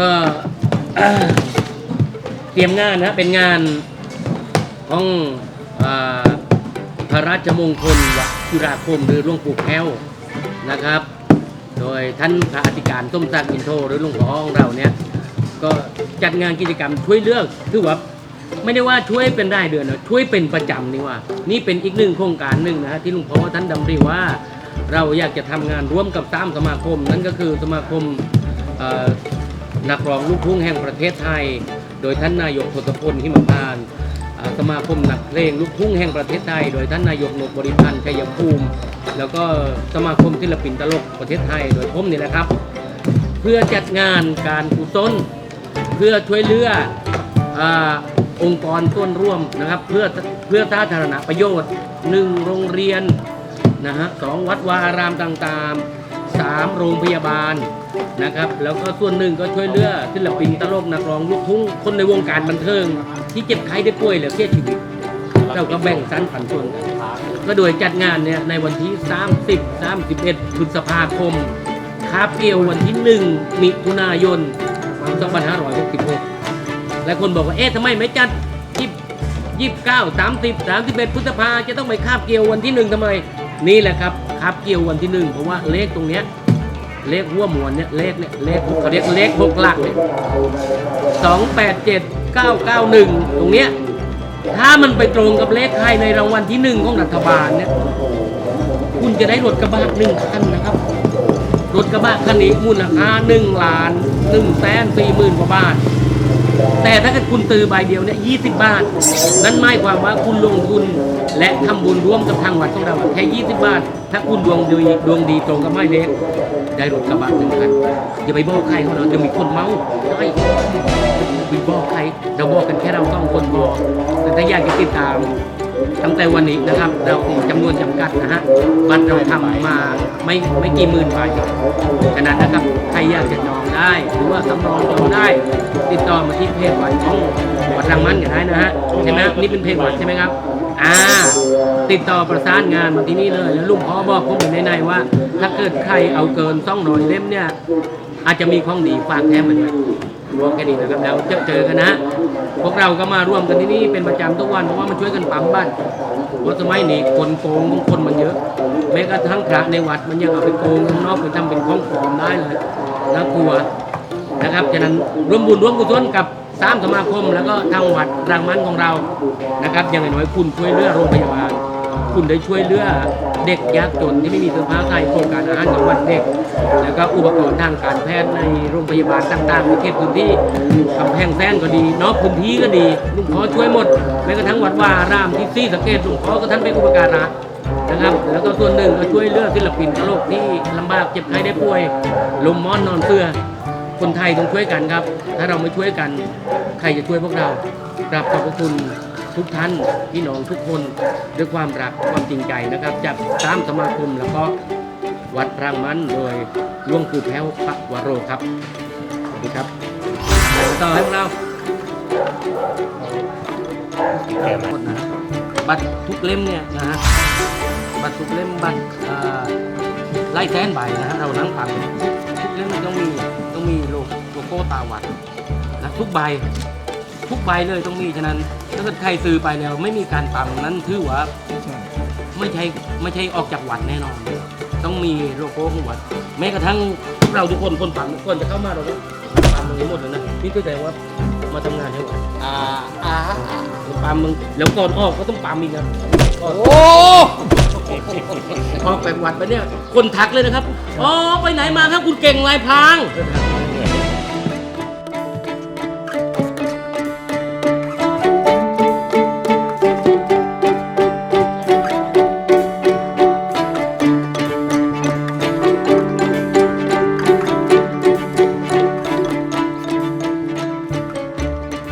ก็เตรียมงานนะเป็นงานของอพระราชมงคลวชิราคมหรือหลวงปู่แพ้วนะครับ โดยท่านพระอธิการส้มศักอินโทหรือหลวงพ่อของเราเนี่ยก็จัดงานกิจกรรมช่วยเลือกคือว่าไม่ได้ว่าช่วยเป็นรายเดือนนะช่วยเป็นประจำนี่ว่า นี่เป็นอีกหนึ่งโครงการหนึ่งนะฮะที่หลวงพ่อท่านดำริว่า เราอยากจะทำงานร่วมกับสามสมาคม นั่นก็คือสมาคม นักร้องลูกทุ่งแห่งประเทศไทย โดยท่านนายกทศพลหิมพานต์อ่าสมาคมนักเพลงลูกทุ่งแห่งประเทศไทย โดยท่านนายกนกบริพันธ์ชัยภูมิ แล้วก็สมาคมศิลปินตลกประเทศไทย โดยผมนี่นะครับ เพื่อจัดงานการกุศลเพื่อช่วยเหลืออาองค์กรส่วนร่วมนะครับ เพื่อเพื่อสาธารณประโยชน์หนึ่งโรงเรียนนะฮะสองวัดวาอารามต่างๆ สามโรงพยาบาลนะครับ แล้วก็ส่วนหนึ่งก็ช่วยเหลือศิลปินตลกนักร้องลูกทุ่งคนในวงการบันเทิง ที่เจ็บไข้ได้ป่วยหรือเสียชีวิต เราก็แบ่งสรรปันส่วนกันก็โดยจัดงานเนี่ยในวันที่ 30 31พฤษภาคมคาบเกี่ยววันที่ 1 มิถุนายน2566และคนบอกว่าเอ๊ะทำไมไม่จัดยี่สิบเก้าสามสิบสามสิบเอ็ดพฤษภาจะต้องไปคาบเกี่ยววันที่หนึ่งทำไม นี่แหละครับคาบเกี่ยววันที่หนึ่งเพราะว่าเลขตรงเนี้ยเลขหัวมวนเนี่ยเลขเนี่ยเลขเขาเรียกเลขหกหลักเนี่ยสองแปดเจ็ดเก้าเก้าหนึ่งตรงเนี้ยถ้ามันไปตรงกับเลขไทยในรางวัลที่หนึ่งของรัฐบาลเนี่ยคุณจะได้รถกระบะหนึ่งคันนะครับรถกระบะคันนี้มูลค่าหนึ่งล้านหนึ่งแสนสี่หมื่นกว่าบาท แต่ถ้าเกิดคุณตือใบเดียวเนี่ยยี่สิบบาท นั่นหมายความว่าคุณลงทุนและทำบุญร่วมกับทางวัดของเราแค่ยี่สิบบาท ถ้าคุณดวงดีดวงดีตรงกับไม้เล็กได้รถกระบะหนึ่งคันอย่าไปบอกใครเขาเนาะเดี๋ยวมีคนเมาได้ไปบอกใครเราบอกกันแค่เราต้องคนพอแต่ถ้าอยากจะติดตาม ตั้งแต่วันนี้นะครับ เรามีจำนวนจำกัดนะฮะบัตรเราทำมาไม่ไม่กี่หมื่นใบฉะนั้นนะครับใครอยากจะจองได้ หรือว่าสำรองจองได้ ติดต่อมาที่เพจวัดของวัดรังมันก็ได้นะฮะใช่ไหมนี่เป็นเพจวัดใช่ไหมครับอ่าติดต่อประสานงานมาที่นี่เลยแล้วลุงพ่อบอกผมอยู่ในในว่า ถ้าเกิดใครเอาเกินซ่องหน่อยเล่มเนี่ยอาจจะมีของดีฝากแถมมาด้วย บอกแค่นี้นะครับแล้วเจอเจอกันนะพวกเราก็มาร่วมกันที่นี่เป็นประจำทุกวันเพราะว่ามันช่วยกันปั๊มบ้านเพราะสมัยนี้คนโกงบางคนมันเยอะ แม้กระทั่งพระในวัดมันยังเอาไปโกงข้างนอกไปทำเป็นของปลอมได้เลยน่ากลัวนะครับฉะนั้นร่วมบุญร่วมกุศลกับสามสมาคม แล้วก็ทางวัดรางมันของเรานะครับอย่างน้อยๆคุณช่วยเหลือโรงพยาบาล คุณได้ช่วยเหลือเด็กยากจนที่ไม่มีเสื้อผ้าใส่โครงการอาหารกลางวันเด็ก แล้วก็อุปกรณ์ทางการแพทย์ในโรงพยาบาลต่างๆในเขตพื้นที่กำแพงแสนก็ดี นอกพื้นที่ก็ดีลุงพ่อช่วยหมดแม้กระทั่งวัดวารามที่ซี่สังเกตลุงพ่อก็ท่านเป็นอุปการะนะครับ แล้วก็ส่วนหนึ่งก็ช่วยเลือศิลปินตลกที่ลำบากเจ็บไข้ได้ป่วยลมม้อนนอนเสื้อคนไทยต้องช่วยกันครับ ถ้าเราไม่ช่วยกัน ใครจะช่วยพวกเรากราบขอบพระคุณ ทุกท่านพี่น้องทุกคนด้วยความรักความจริงใจนะครับ จากสามสมาคมแล้วก็วัดรางมันโดยหลวงปู่แพ้วพระวโรครับสวัสดีครับต่อให้พวกเราบัตรทุกเล่มเนี่ยนะฮะบัตรทุกเล่มบัตรอ่าไล่แสนใบนะฮะเรานั่งฟังทุกเล่มมันต้องมีต้องมีโลโลโก้ตาวัดนะทุกใบ ทุกใบเลยต้องมีฉะนั้น เกิดใครซื้อไปแล้วไม่มีการปั๊มนั้นถือว่าไม่ใช่ไม่ใช่ออกจากวัดแน่นอน ต้องมีโลโก้ของวัด แม้กระทั่งพวกเราทุกคนคนปั๊มก่อนจะเข้ามาเราก็ปั๊มตรงนี้หมดเลยนะนี่ก็แสดงว่ามาทำงานให้วัดอ่าอ่าอ่าปั๊มมึงแล้วก่อนออกก็ต้องปั๊มอีกนะก่อนโอ้ออกไปวัดไปเนี่ยคนทักเลยนะครับอ๋อไปไหนมาครับคุณเก่งลายพราง